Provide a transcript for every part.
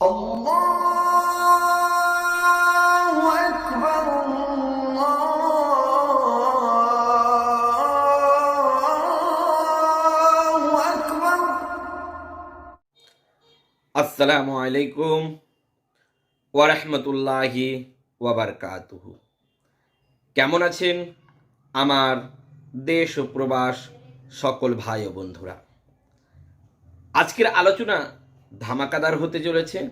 আসসালামু আলাইকুম ওয়ারহমতুল্লাহি ওয়াবারকাতুহু কেমন আছেন আমার দেশ ও প্রবাস সকল ভাই ও বন্ধুরা? আজকের আলোচনা ধামাকাদার হতে চলেছে।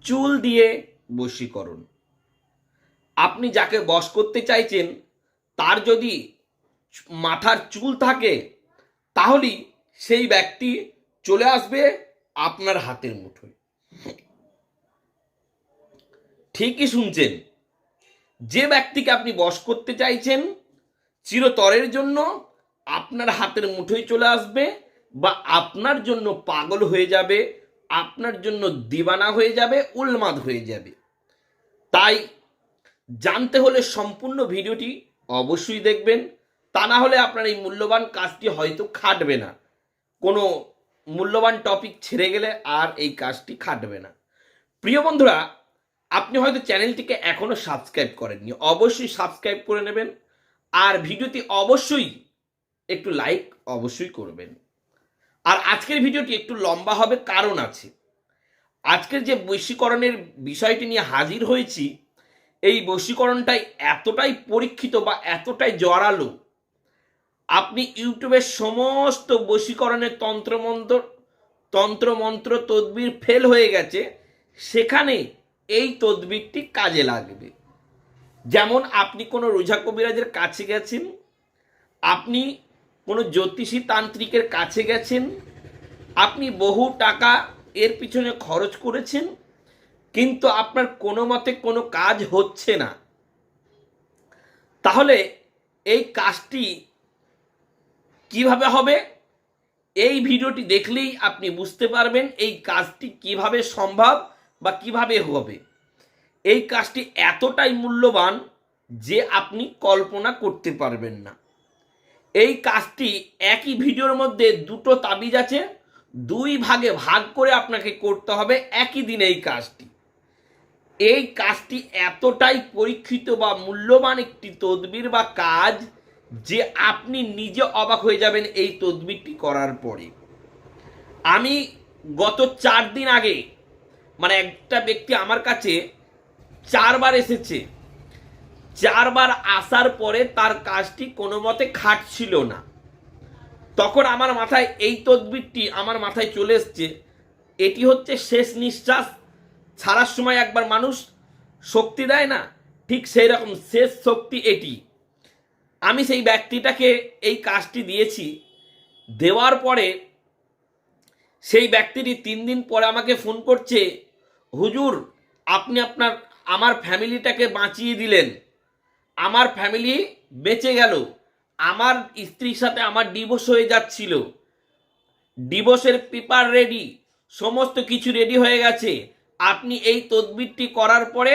চুল দিয়ে বশীকরণ। আপনি যাকে বশ করতে চাইছেন, তার যদি মাথার চুল থাকে, তাহলেই সেই ব্যক্তি চলে আসবে আপনার হাতের মুঠোয়। ঠিকই শুনছেন, যে ব্যক্তিকে আপনি বশ করতে চাইছেন, চিরতরের জন্য আপনার হাতের মুঠোয় চলে আসবে। বা আপনার জন্য পাগল হয়ে যাবে, আপনার জন্য দিবানা হয়ে যাবে উন্মাদ হয়ে যাবে। তাই জানতে হলে সম্পূর্ণ ভিডিওটি অবশ্যই দেখবেন। তা না হলে আপনার এই মূল্যবান কাজটি হয়তো খাটবে না। কোনো মূল্যবান টপিক ছেড়ে গেলে আর এই কাজটি খাটবে না। প্রিয় বন্ধুরা, আপনি হয়তো চ্যানেলটিকে এখনও সাবস্ক্রাইব করেননি। অবশ্যই সাবস্ক্রাইব করে নেবেন। আর ভিডিওটি অবশ্যই একটু লাইক অবশ্যই করবেন। আর আজকের ভিডিওটি একটু লম্বা হবে, কারণ আছে। আজকের যে বৈশীকরণের বিষয়টি নিয়ে হাজির হয়েছি, এই বশীকরণটাই এতটাই পরীক্ষিত বা এতটাই জড়ালো আপনি ইউটিউবের সমস্ত বশীকরণের তন্ত্রমন্ত্র তন্ত্রমন্ত্র তদবির ফেল হয়ে গেছে, সেখানে এই তদবিরটি কাজে লাগবে। যেমন আপনি কোনো রোজা কবিরাজের কাছে গেছেন, আপনি কোনো জ্যোতিষী তান্ত্রিকের কাছে গেছেন? আপনি বহু টাকা এর পিছনে খরচ করেছেন, কিন্তু আপনার কোনো মতে কোনো কাজ হচ্ছে না। তাহলে এই কাজটি কীভাবে হবে? এই ভিডিওটি দেখলেই আপনি বুঝতে পারবেন এই কাজটি কীভাবে সম্ভব বা কীভাবে হবে। এই কাজটি এতটাই মূল্যবান যে আপনি কল্পনা করতে পারবেন না। এই কাজটি একই ভিডিওর মধ্যে দুটো তাবিজ আছে, দুই ভাগে ভাগ করে আপনাকে করতে হবে একই দিনে এই কাজটি। এই কাজটি এতটাই পরীক্ষিত বা মূল্যবান একটি তদবির বা কাজ যে আপনি নিজে অবাক হয়ে যাবেন এই তদবিরটি করার পরে। আমি গত চার দিন আগে মানে একটা ব্যক্তি আমার কাছে চারবার এসেছে চারবার আসার পরে তার কাজটি কোনো মতে খাটছিল না। তখন আমার মাথায় এই তদবিরটি আমার মাথায় চলে এসছে। এটি হচ্ছে শেষ নিঃশ্বাস। ছাড়ার সময় একবার মানুষ শক্তি দেয় না, ঠিক সেই রকম শেষ শক্তি এটি। আমি সেই ব্যক্তিটাকে এই কাজটি দিয়েছি। দেওয়ার পরে সেই ব্যক্তিটি তিন দিন পরে আমাকে ফোন করছে, হুজুর, আপনি আপনার, আমার ফ্যামিলিটাকে বাঁচিয়ে দিলেন। আমার ফ্যামিলি বেঁচে গেল। আমার স্ত্রীর সাথে আমার ডিভোর্স হয়ে যাচ্ছিল। ডিভোর্সের পেপার রেডি সমস্ত কিছু রেডি হয়ে গেছে। আপনি এই তদবিরটি করার পরে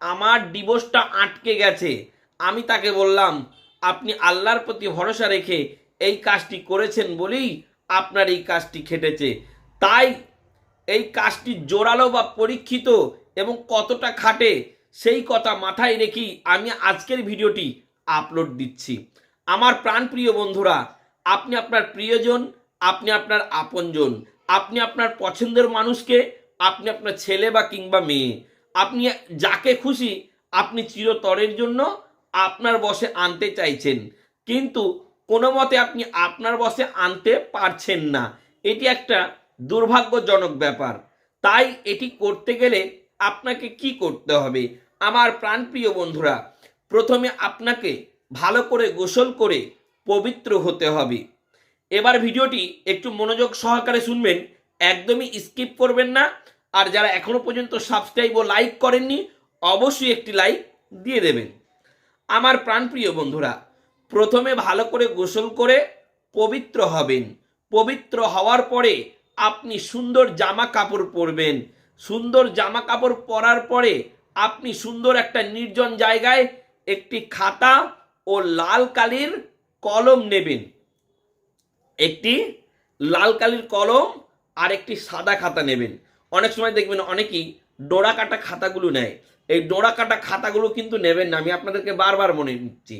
আমার ডিভোর্সটা আটকে গেছে। আমি তাকে বললাম, আপনি আল্লাহর প্রতি ভরসা রেখে এই কাজটি করেছেন বলেই আপনার এই কাজটি খেটেছে তাই এই কাজটি জোরালো বা পরীক্ষিত এবং কতটা খাটে সেই কথা মাথায় রেখেই আমি আজকের ভিডিওটি আপলোড দিচ্ছি। আমার প্রাণপ্রিয় বন্ধুরা, আপনি আপনার প্রিয়জন, আপনি আপনার আপনজন, আপনি আপনার পছন্দের মানুষকে, আপনি আপনার ছেলে বা কিংবা মেয়ে, আপনি যাকে খুশি আপনি চিরতরের জন্য আপনার বসে আনতে চাইছেন, কিন্তু কোনো মতে আপনি আপনার বসে আনতে পারছেন না। এটি একটা দুর্ভাগ্যজনক ব্যাপার। তাই এটি করতে গেলে আপনাকে কি করতে হবে? আমার প্রাণপ্রিয় বন্ধুরা, প্রথমে আপনাকে ভালো করে গোসল করে পবিত্র হতে হবে। এবার ভিডিওটি একটু মনোযোগ সহকারে শুনবেন, একদমই স্কিপ করবেন না। আর যারা এখনও পর্যন্ত সাবস্ক্রাইব ও লাইক করেননি, অবশ্যই একটি লাইক দিয়ে দেবেন। আমার প্রাণপ্রিয় বন্ধুরা, প্রথমে ভালো করে গোসল করে পবিত্র হবেন। পবিত্র হওয়ার পরে আপনি সুন্দর জামা কাপড় পরবেন। সুন্দর জামা কাপড় পরার পরে আপনি সুন্দর একটা নির্জন জায়গায় একটি খাতা ও লাল কালির কলম নেবেন। একটি লাল কালির কলম আর একটি সাদা খাতা নেবেন। অনেক সময় দেখবেন অনেকেই ডোরা কাটা খাতাগুলো নেয়। এই ডোরা কাটা খাতাগুলো কিন্তু নেবেন না, আমি আপনাদেরকে বারবার মনে নিচ্ছি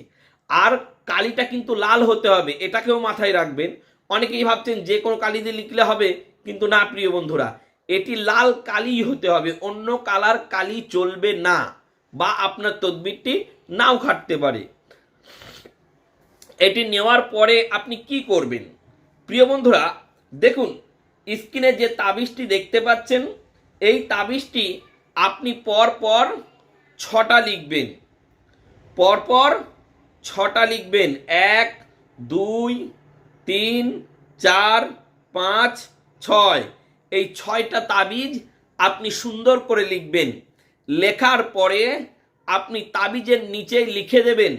আর কালিটা কিন্তু লাল হতে হবে, এটাকেও মাথায় রাখবেন। অনেকেই ভাবছেন যে কোনো কালি দিয়ে লিখলে হবে, কিন্তু না, প্রিয় বন্ধুরা এটি লাল কালি হতে হবে, অন্য কালার কালি চলবে না বা আপনার তদবিরটি নাও খাটতে পারে। এটি নেওয়ার পরে আপনি কি করবেন? প্রিয় বন্ধুরা, দেখুন, স্ক্রিনে যে তাবিজটি দেখতে পাচ্ছেন, এই তাবিজটি আপনি পর পর ছটা লিখবেন। পরপর ছটা লিখবেন। এক, দুই, তিন, চার, পাঁচ, ছয়। এই ছয়টা তাবিজ আপনি সুন্দর করে লিখবেন। লেখার পরে আপনি তাবিজের নিচে লিখে দেবেন,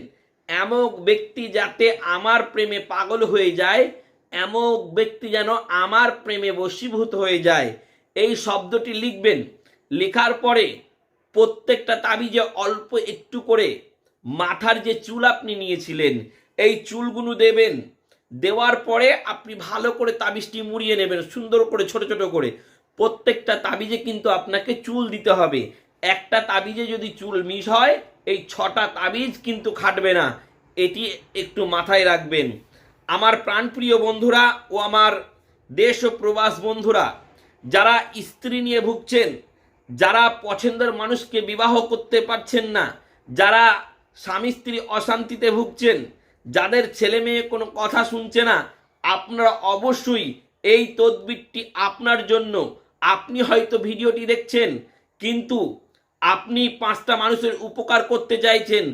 এমক ব্যক্তি যাতে আমার প্রেমে পাগল হয়ে যায়, এমক ব্যক্তি যেন আমার প্রেমে বশীভূত হয়ে যায়। এই শব্দটি লিখবেন। লেখার পরে প্রত্যেকটা তাবিজে অল্প একটু করে মাথার যে চুল আপনি নিয়েছিলেন, এই চুলগুলো দেবেন। দেওয়ার পরে আপনি ভালো করে তাবিজটি মুড়িয়ে নেবেন, সুন্দর করে, ছোট ছোট করে। প্রত্যেকটা তাবিজে কিন্তু আপনাকে চুল দিতে হবে। একটা তাবিজে যদি চুল মিস হয়, এই ছটা তাবিজ কিন্তু খাটবে না। এটি একটু মাথায় রাখবেন। আমার প্রাণপ্রিয় বন্ধুরা ও আমার দেশ ও প্রবাস বন্ধুরা, যারা স্ত্রী নিয়ে ভুগছেন, যারা পছন্দের মানুষকে বিবাহ করতে পারছেন না, যারা স্বামী স্ত্রী অশান্তিতে ভুগছেন যাদের ছেলে মেয়ে কোনো কথা শুনছে না, আপনারা অবশ্যই এই তদবিরটি আপনার জন্য। আপনি হয়তো ভিডিওটি দেখছেন, কিন্তু আপনি পাঁচটা মানুষের উপকার করতে চাইছেন,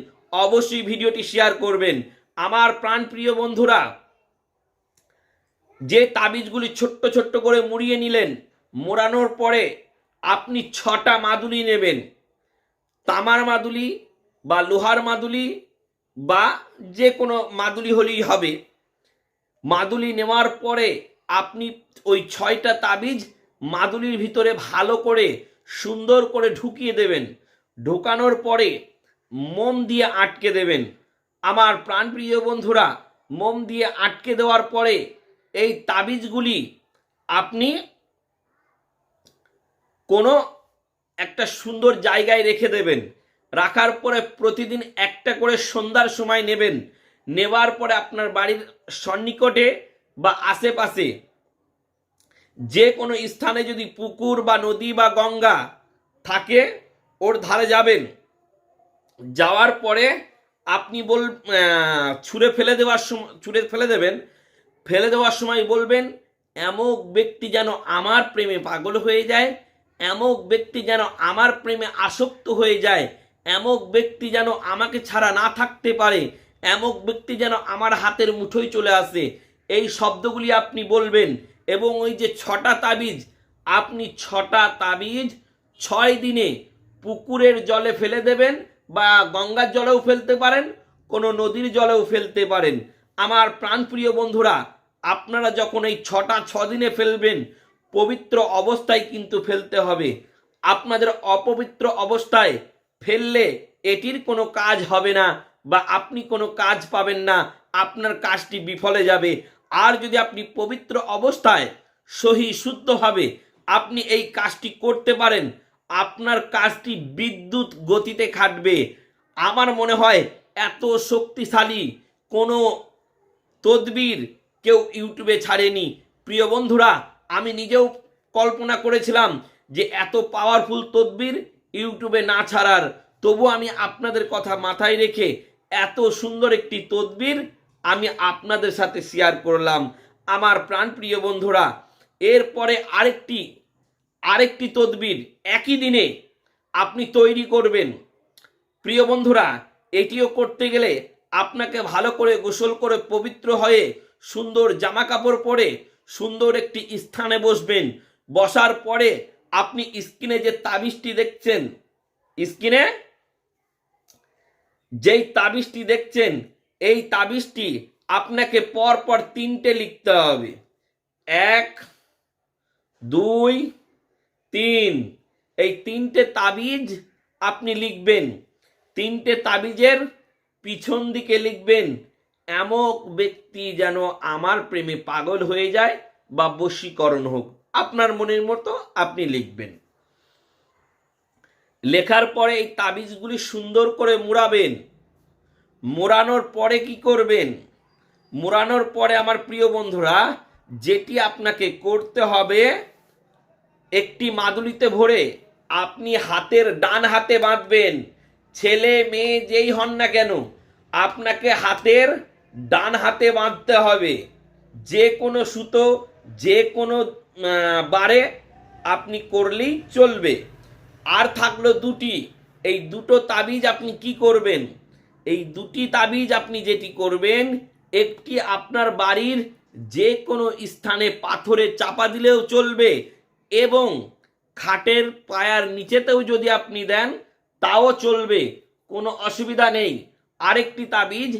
অবশ্যই ভিডিওটি শেয়ার করবেন। আমার প্রাণপ্রিয় বন্ধুরা, যে তাবিজগুলি ছোট্ট ছোট্ট করে মুড়িয়ে নিলেন, মোড়ানোর পরে আপনি ছটা মাদুলি নেবেন। তামার মাদুলি বা লোহার মাদুলি বা যে কোনো মাদুলি হলেই হবে। মাদুলি নেওয়ার পরে আপনি ওই ছয়টা তাবিজ মাদুলির ভিতরে ভালো করে, সুন্দর করে ঢুকিয়ে দেবেন। ঢোকানোর পরে মোম দিয়ে আটকে দেবেন। আমার প্রাণপ্রিয় বন্ধুরা, মোম দিয়ে আটকে দেওয়ার পরে এই তাবিজগুলি আপনি কোনো একটা সুন্দর জায়গায় রেখে দেবেন। রাখার পরে প্রতিদিন একটা করে সন্ধ্যার সময় নেবেন। নেবার পরে আপনার বাড়ির সন্নিকটে বা আশেপাশে যে কোনো স্থানে যদি পুকুর বা নদী বা গঙ্গা থাকে, ওর ধারে যাবেন। যাওয়ার পরে আপনি বল ছুঁড়ে ফেলে দেওয়ার সময় ছুঁড়ে ফেলে দেবেন। ফেলে দেওয়ার সময় বলবেন, এমক ব্যক্তি যেন আমার প্রেমে পাগল হয়ে যায়, এমক ব্যক্তি যেন আমার প্রেমে আসক্ত হয়ে যায় এমক ব্যক্তি যেন আমাকে ছাড়া না থাকতে পারে, এমক ব্যক্তি যেন আমার হাতের মুঠোয় চলে আসে। এই শব্দগুলি আপনি বলবেন এবং ওই যে ছটা তাবিজ, আপনি ছটা তাবিজ ছয় দিনে পুকুরের জলে ফেলে দেবেন বা গঙ্গার জলেও ফেলতে পারেন, কোনো নদীর জলেও ফেলতে পারেন। আমার প্রাণপ্রিয় বন্ধুরা, আপনারা যখন এই ছটা ছ দিনে ফেলবেন, পবিত্র অবস্থায় কিন্তু ফেলতে হবে। আপনাদের অপবিত্র অবস্থায় ফেললে এটির কোনো কাজ হবে না বা আপনি কোনো কাজ পাবেন না, আপনার কাজটি বিফলে যাবে। আর যদি আপনি পবিত্র অবস্থায় সহি শুদ্ধভাবে আপনি এই কাজটি করতে পারেন, আপনার কাজটি বিদ্যুৎ গতিতে খাটবে। আমার মনে হয় এত শক্তিশালী কোনো তদবির কেউ ইউটিউবে ছাড়েনি। প্রিয় বন্ধুরা, আমি নিজেও কল্পনা করেছিলাম যে এত পাওয়ারফুল তদবির ইউটিউবে না ছাড়ার, তবু আমি আপনাদের কথা মাথায় রেখে এত সুন্দর একটি তদবির আমি আপনাদের সাথে শেয়ার করলাম। আমার প্রাণপ্রিয় বন্ধুরা, এরপরে আরেকটি আরেকটি তদবির একই দিনে আপনি তৈরি করবেন। প্রিয় বন্ধুরা, এটিও করতে গেলে আপনাকে ভালো করে গোসল করে পবিত্র হয়ে সুন্দর জামা কাপড় পরে সুন্দর একটি স্থানে বসবেন। বসার পরে আপনি স্ক্রিনে যে তাবিজটি দেখছেন স্ক্রিনে যেই তাবিজটি দেখছেন, এই তাবিজটি আপনাকে পর পর তিনটে লিখতে হবে। এক, দুই, তিন। এই তিনটে তাবিজ আপনি লিখবেন। তিনটে তাবিজের পিছন দিকে লিখবেন, এমক ব্যক্তি যেন আমার প্রেমে পাগল হয়ে যায় বা বশীকরণ হোক। আপনার মনের মতো আপনি লিখবেন। লেখার পরে এই তাবিজগুলি সুন্দর করে মুড়াবেন। মোড়ানোর পরে কি করবেন? মোড়ানোর পরে আমার প্রিয় বন্ধুরা, যেটি আপনাকে করতে হবে, একটি মাদুলিতে ভরে আপনি হাতের ডান হাতে বাঁধবেন। ছেলে মেয়ে যেই হন না কেন, আপনাকে হাতের ডান হাতে বাঁধতে হবে। যে কোনো সুতো, যে কোনো বারে আপনি করলেই চলবে। আর থাকল দুটি। এই দুটো তাবিজ আপনি কি করবেন? এই দুটি তাবিজ আপনি যেটি করবেন, একটি আপনার বাড়ির যে কোনো স্থানে পাথরে চাপা দিলেও চলবে এবং খাটের পায়ার নিচেতেও যদি আপনি দেন, তাও চলবে। কোনো অসুবিধা নেই। আরেকটি তাবিজ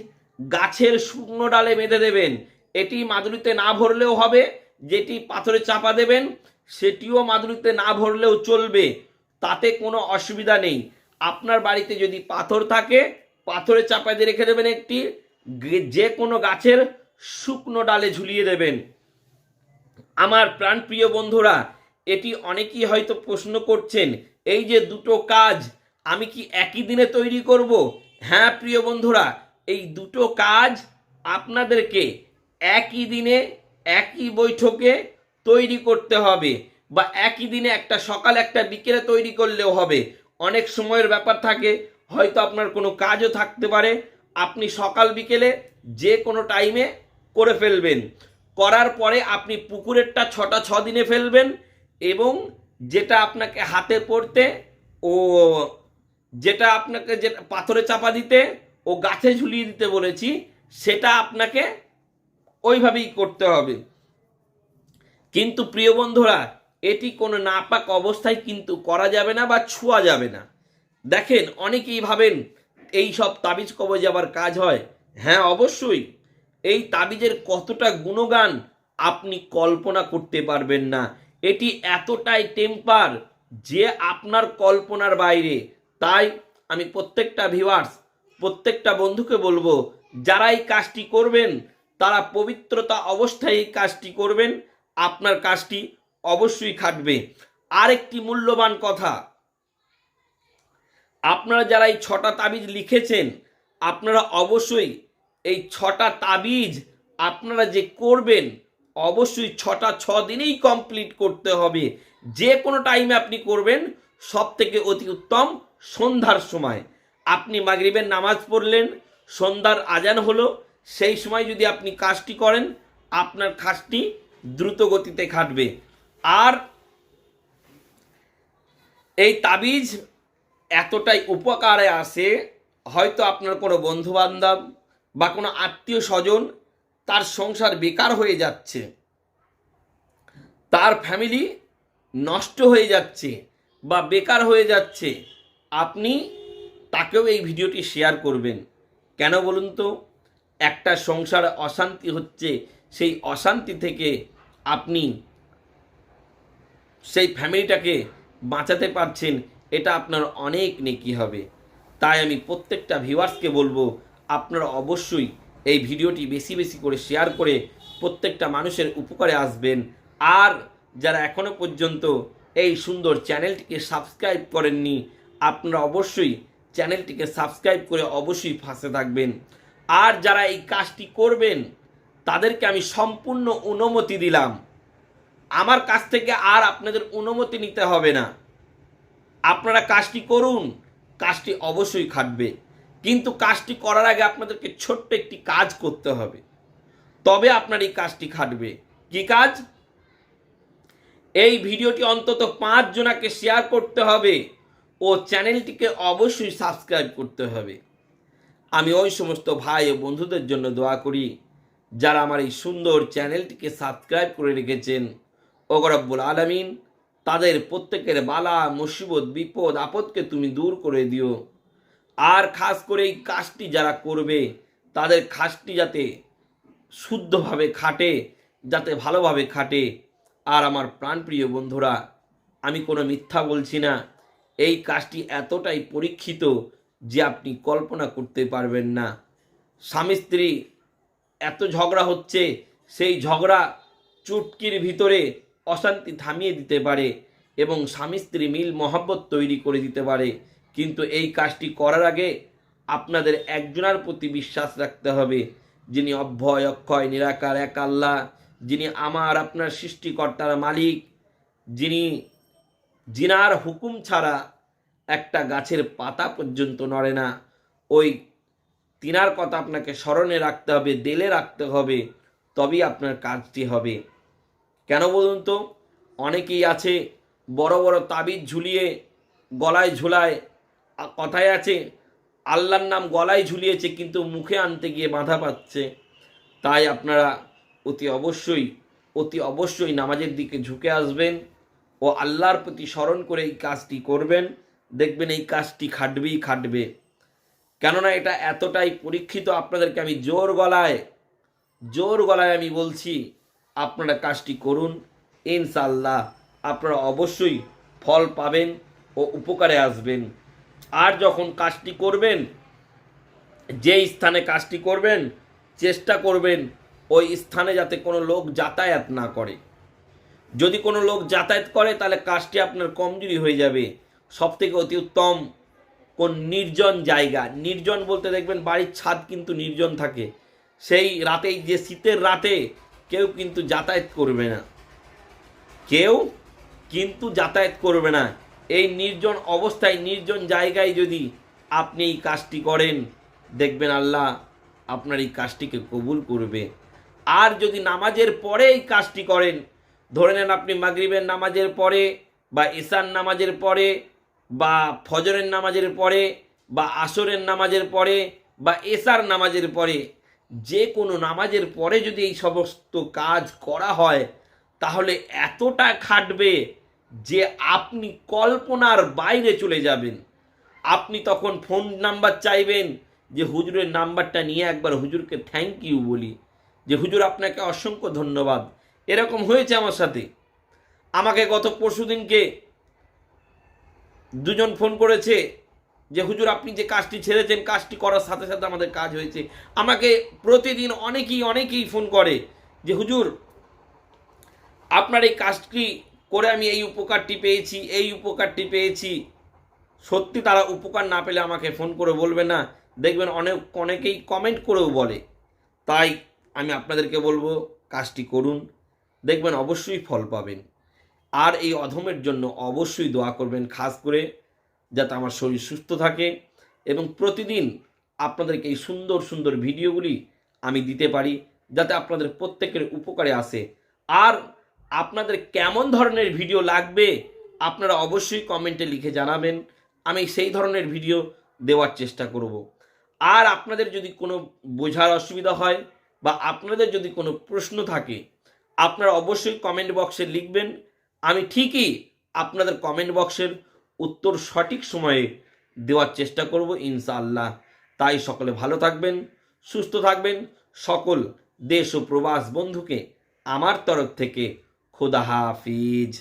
গাছের শুকনো ডালে বেঁধে দেবেন। এটি মাদুরিতে না ভরলেও হবে। যেটি পাথরে চাপা দেবেন, সেটিও মাদুরিতে না ভরলেও চলবে। তাতে কোনো অসুবিধা নেই। আপনার বাড়িতে যদি পাথর থাকে, পাথরে চাপা দিয়ে রেখে দেবেন একটি। যে কোনো গাছের শুকনো ডালে ঝুলিয়ে দেবেন। আমার প্রাণপ্রিয় বন্ধুরা, এটি অনেকেই হয়তো প্রশ্ন করছেন, এই যে দুটো কাজ, আমি কি একই দিনে তৈরি করব? হ্যাঁ প্রিয় বন্ধুরা, এই দুটো কাজ আপনাদেরকে একই দিনে একই বৈঠকে তৈরি করতে হবে বা একই দিনে একটা সকাল, একটা বিকেলে তৈরি করলেও হবে। অনেক সময়ের ব্যাপার থাকে, হয়তো আপনার কোনো কাজও থাকতে পারে। আপনি সকাল, বিকেলে যে কোনো টাইমে করে ফেলবেন। করার পরে আপনি পুকুরেরটা ছটা, ছ দিনে ফেলবেন এবং যেটা আপনাকে হাতে পড়তে ও যেটা আপনাকে যে পাথরে চাপা দিতে ও গাছে ঝুলিয়ে দিতে বলেছি, সেটা আপনাকে ওইভাবেই করতে হবে। কিন্তু প্রিয় বন্ধুরা, এটি কোনো নাপাক অবস্থায় কিন্তু করা যাবে না বা ছোঁয়া যাবে না। দেখেন, অনেকেই ভাবেন এই সব তাবিজ কবজ আবার কাজ হয়। হ্যাঁ অবশ্যই। এই তাবিজের কতটা গুণগান আপনি কল্পনা করতে পারবেন না। এটি এতটাই টেম্পার যে আপনার কল্পনার বাইরে। তাই আমি প্রত্যেকটা ভিউয়ার্স প্রত্যেকটা বন্ধুকে বলব, যারা এই কাজটি করবেন তারা পবিত্রতা অবস্থায় এই কাজটি করবেন, আপনার কাজটি অবশ্যই খাটবে। আরেকটি মূল্যবান কথা, আপনারা যারা এই ছটা তাবিজ লিখেছেন, আপনারা অবশ্যই এই ছটা তাবিজ আপনারা যে করবেন, অবশ্যই ছটা ছ দিনেই কমপ্লিট করতে হবে। যে কোনো টাইমে আপনি করবেন সব থেকে অতি উত্তম সন্ধ্যার সময়। আপনি মাগরিবের নামাজ পড়লেন, সন্ধ্যার আজান হলো সেই সময় যদি আপনি কাজটি করেন, আপনার কাজটি দ্রুত গতিতে খাটবে আর এই তাবিজ এতটাই উপকারে আসে হয়তো আপনার কোনো বন্ধু বান্ধব বা কোনো আত্মীয় স্বজন তার সংসার বেকার হয়ে যাচ্ছে, তার ফ্যামিলি নষ্ট হয়ে যাচ্ছে বা বেকার হয়ে যাচ্ছে, আপনি তাকেও এই ভিডিওটি শেয়ার করবেন। কেন বলুন তো? একটা সংসারে অশান্তি হচ্ছে, সেই অশান্তি থেকে আপনি সেই ফ্যামিলিটাকে বাঁচাতে পারছেন, এটা আপনার অনেক নেকি হবে। তাই আমি প্রত্যেকটা ভিউয়ার্সকে বলব, আপনারা অবশ্যই এই ভিডিওটি বেশি বেশি করে শেয়ার করে প্রত্যেকটা মানুষের উপকারে আসবেন। আর যারা এখনও পর্যন্ত এই সুন্দর চ্যানেলটিকে সাবস্ক্রাইব করেননি, আপনারা অবশ্যই চ্যানেলটিকে সাবস্ক্রাইব করে অবশ্যই ফাঁসে থাকবেন। আর যারা এই কাজটি করবেন, তাদেরকে আমি সম্পূর্ণ অনুমতি দিলাম। আমার কাছ থেকে আর আপনাদের অনুমতি নিতে হবে না। আপনারা কাজটি করুন, কাজটি অবশ্যই খাটবে। কিন্তু কাজটি করার আগে আপনাদেরকে ছোট্ট একটি কাজ করতে হবে। তবে আপনার এই কাজটি খাটবে। কি কাজ? এই ভিডিওটি অন্তত পাঁচ জনাকে শেয়ার করতে হবে ও চ্যানেলটিকে অবশ্যই সাবস্ক্রাইব করতে হবে। আমি ওই সমস্ত ভাই ও বন্ধুদের জন্য দোয়া করি, যারা আমার এই সুন্দর চ্যানেলটিকে সাবস্ক্রাইব করে রেখেছেন। ওগরব্বুল আলমিন, তাদের প্রত্যেকের বালা, মুসিবত, বিপদ, আপদকে তুমি দূর করে দিও। আর খাস করে এই কাজটি যারা করবে, তাদের কাজটি যাতে শুদ্ধভাবে খাটে, যাতে ভালোভাবে খাটে। আর আমার প্রাণপ্রিয় বন্ধুরা, আমি কোনো মিথ্যা বলছি না। এই কাজটি এতটাই পরীক্ষিত যে আপনি কল্পনা করতে পারবেন না। স্বামী স্ত্রী এত ঝগড়া হচ্ছে, সেই ঝগড়া চুটকির ভিতরে অশান্তি থামিয়ে দিতে পারে এবং স্বামী স্ত্রী মিল মহব্বত তৈরি করে দিতে পারে। কিন্তু এই কাজটি করার আগে আপনাদের একজনের প্রতি বিশ্বাস রাখতে হবে, যিনি অভ্যয়, অক্ষয়, নিরাকার, এক আল্লাহ, যিনি আমার, আপনার সৃষ্টিকর্তার মালিক, যিনি জিনার হুকুম ছাড়া একটা গাছের পাতা পর্যন্ত নড়ে না। ওই তিনার কথা আপনাকে স্মরণে রাখতে হবে, দেলে রাখতে হবে, তবেই আপনার কাজটি হবে। কেন বলুন তো? অনেকেই আছে, বড় বড় তাবিজ ঝুলিয়ে গলায় ঝুলায় কথায় আছে, আল্লাহর নাম গলায় ঝুলিয়েছে, কিন্তু মুখে আনতে গিয়ে বাধা পাচ্ছে। তাই আপনারা অতি অবশ্যই অতি অবশ্যই নামাজের দিকে ঝুঁকে আসবেন ও আল্লাহর প্রতি স্মরণ করে এই কাজটি করবেন। দেখবেন এই কাজটি খাটবেই খাটবে। কেননা এটা এতটাই পরীক্ষিত, আপনাদেরকে আমি জোর গলায় জোর গলায় আমি বলছি, আপনারা কাজটি করুন ইনশাল্লাহ আপনারা অবশ্যই ফল পাবেন ও উপকারে আসবেন। আর যখন কাজটি করবেন, যেই স্থানে কাজটি করবেন, চেষ্টা করবেন ওই স্থানে যাতে কোনো লোক যাতায়াত না করে। যদি কোনো লোক যাতায়াত করে, তাহলে কাজটি আপনার কমজোরি হয়ে যাবে। সব থেকে অতি উত্তম কোন নির্জন জায়গা। নির্জন বলতে দেখবেন বাড়ির ছাদ কিন্তু নির্জন থাকে। সেই রাতেই যে শীতের রাতে কেউ কিন্তু যাতায়াত করবে না। কেউ কিন্তু যাতায়াত করবে না। এই নির্জন অবস্থায়, নির্জন জায়গায় যদি আপনি এই কাজটি করেন, দেখবেন আল্লাহ আপনার এই কাজটিকে কবুল করবে। আর যদি নামাজের পরে এই কাজটি করেন, ধরে নেন আপনি মাগরিবের নামাজের পরে বা ঈশান নামাজের পরে বা ফজরের নামাজের পরে, বা আসরের নামাজের পরে, বা এশার নামাজের পরে, যে কোনো নামাজের পরে যদি এই সমস্ত কাজ করা হয়, তাহলে এতটা খাটবে যে আপনি কল্পনার বাইরে চলে যাবেন। আপনি তখন ফোন নাম্বার চাইবেন যে, হুজুরের নাম্বারটা নিয়ে একবার হুজুরকে থ্যাংক ইউ বলি। যে, হুজুর, আপনাকে অসংখ্য ধন্যবাদ। এরকম হয়েছে আমার সাথে। আমাকে গত পরশুদিনকে দুজন ফোন করেছে যে, হুজুর, আপনি যে কাজটি ছেড়েছেন, কাজটি করার সাথে সাথে আমাদের কাজ হয়েছে। আমাকে প্রতিদিন অনেকেই অনেকেই ফোন করে যে, হুজুর, আপনার এই কাজটি করে আমি এই উপকারটি পেয়েছি, এই উপকারটি পেয়েছি। সত্যি তারা উপকার না পেলে আমাকে ফোন করে বলবে না। দেখবেন অনেক, অনেকেই কমেন্ট করেও বলে। তাই আমি আপনাদেরকে বলব, কাজটি করুন। দেখবেন অবশ্যই ফল পাবেন। আর এই অধমের জন্য অবশ্যই দোয়া করবেন, খাস করে যাতে আমার শরীর সুস্থ থাকে এবং প্রতিদিন আপনাদেরকে এই সুন্দর সুন্দর ভিডিওগুলি আমি দিতে পারি যাতে আপনাদের প্রত্যেকের উপকারে আসে। আর আপনাদের কেমন ধরনের ভিডিও লাগবে আপনারা অবশ্যই কমেন্টে লিখে জানাবেন। আমি সেই ধরনের ভিডিও দেওয়ার চেষ্টা করব। আর আপনাদের যদি কোনো বোঝার অসুবিধা হয় বা আপনাদের যদি কোনো প্রশ্ন থাকে, আপনারা অবশ্যই কমেন্ট বক্সে লিখবেন। আমি ঠিকই আপনাদের কমেন্ট বক্সের উত্তর সঠিক সময়ে দেওয়ার চেষ্টা করব, ইনশাআল্লাহ। তাই সকলে ভালো থাকবেন, সুস্থ থাকবেন। সকল দেশ ও প্রবাস বন্ধুকে আমার তরফ থেকে খোদা হাফিজ।